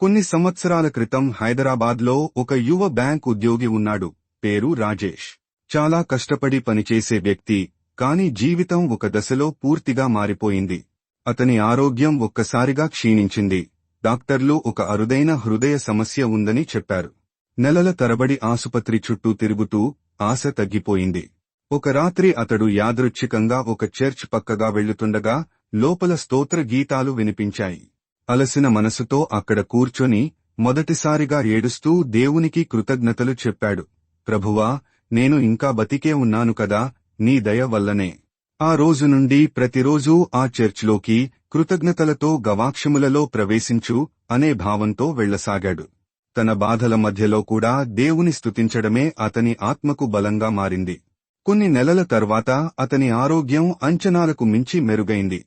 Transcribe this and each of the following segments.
కొన్ని సంవత్సరాల క్రితం హైదరాబాద్లో ఒక యువ బ్యాంక్ ఉద్యోగి ఉన్నాడు. పేరు రాజేష్. చాలా కష్టపడి పనిచేసే వ్యక్తి కాని జీవితం ఒక దశలో పూర్తిగా మారిపోయింది. అతని ఆరోగ్యం ఒక్కసారిగా క్షీణించింది. డాక్టర్లు ఒక అరుదైన హృదయ సమస్య ఉందని చెప్పారు. నెలల తరబడి ఆసుపత్రి చుట్టూ తిరుగుతూ ఆశ తగ్గిపోయింది. ఒక రాత్రి అతడు యాదృచ్ఛికంగా ఒక చర్చ్ పక్కగా వెళ్ళుతుండగా లోపల స్తోత్ర గీతాలు వినిపించాయి. అలసిన మనసుతో అక్కడ కూర్చొని మొదటిసారిగా ఏడుస్తూ దేవునికి కృతజ్ఞతలు చెప్పాడు. ప్రభువా నేను ఇంకా బతికే ఉన్నాను కదా నీ దయ వల్లనే. ఆ రోజు నుండి ప్రతిరోజూ ఆ చర్చ్లోకి కృతజ్ఞతలతో గవాక్షములలో ప్రవేశించు అనే భావంతో వెళ్ళసాగాడు తన బాధల మధ్యలో కూడా దేవుని స్తుతించడమే అతని ఆత్మకు బలంగా మారింది. కొన్ని నెలల తర్వాత అతని ఆరోగ్యం అంచనాలకు మించి మెరుగైంది.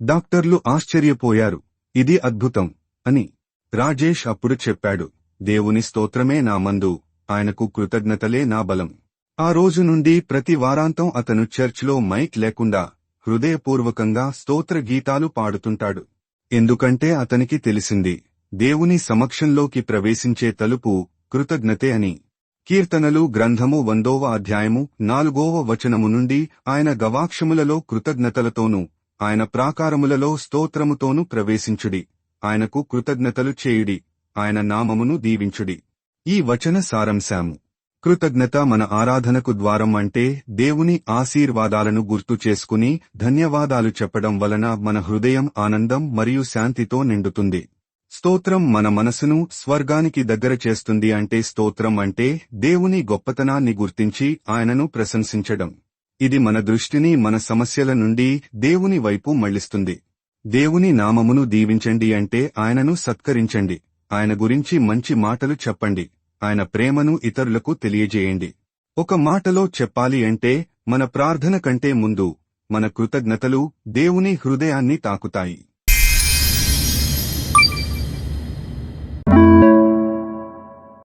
డాక్టర్లు ఆశ్చర్యపోయారు. ఇది అద్భుతం అని రాజేష్ అప్పుడు చెప్పాడు. దేవుని స్తోత్రమే నా మందు ఆయనకు కృతజ్ఞతలే నా బలం. ఆ రోజు నుండి ప్రతి వారాంతం అతను చర్చ్లో మైక్ లేకుండా హృదయపూర్వకంగా స్తోత్ర గీతాలు పాడుతుంటాడు. ఎందుకంటే అతనికి తెలిసింది దేవుని సమక్షంలోకి ప్రవేశించే తలుపు కృతజ్ఞతే అని. కీర్తనలు గ్రంథము వందోవ అధ్యాయము నాలుగోవ వచనము నుండి ఆయన గవాక్షములలో కృతజ్ఞతలతోనూ ఆయన ప్రాకారములలో స్తోత్రముతోనూ ప్రవేశించుడి. ఆయనకు కృతజ్ఞతలు చేయుడి. ఆయన నామమును దీవించుడి. ఈ వచన సారాంశాము. కృతజ్ఞత మన ఆరాధనకు ద్వారం అంటే దేవుని ఆశీర్వాదాలను గుర్తు చేసుకుని ధన్యవాదాలు చెప్పడం వలన మన హృదయం ఆనందం మరియు శాంతితో నిండుతుంది. స్తోత్రం మన మనసును స్వర్గానికి దగ్గర చేస్తుంది అంటే స్తోత్రం అంటే దేవుని గొప్పతనాన్ని గుర్తించి ఆయనను ప్రశంసించడం. ఇది మన దృష్టిని మన సమస్యల నుండి దేవుని వైపు మళ్ళిస్తుంది దేవుని నామమును దీవించండి అంటే ఆయనను సత్కరించండి. ఆయన గురించి మంచి మాటలు చెప్పండి. ఆయన ప్రేమను ఇతరులకు తెలియజేయండి. ఒక మాటలో చెప్పాలి అంటే మన ప్రార్థన కంటే ముందు మన కృతజ్ఞతలు దేవుని హృదయాన్ని తాకుతాయి.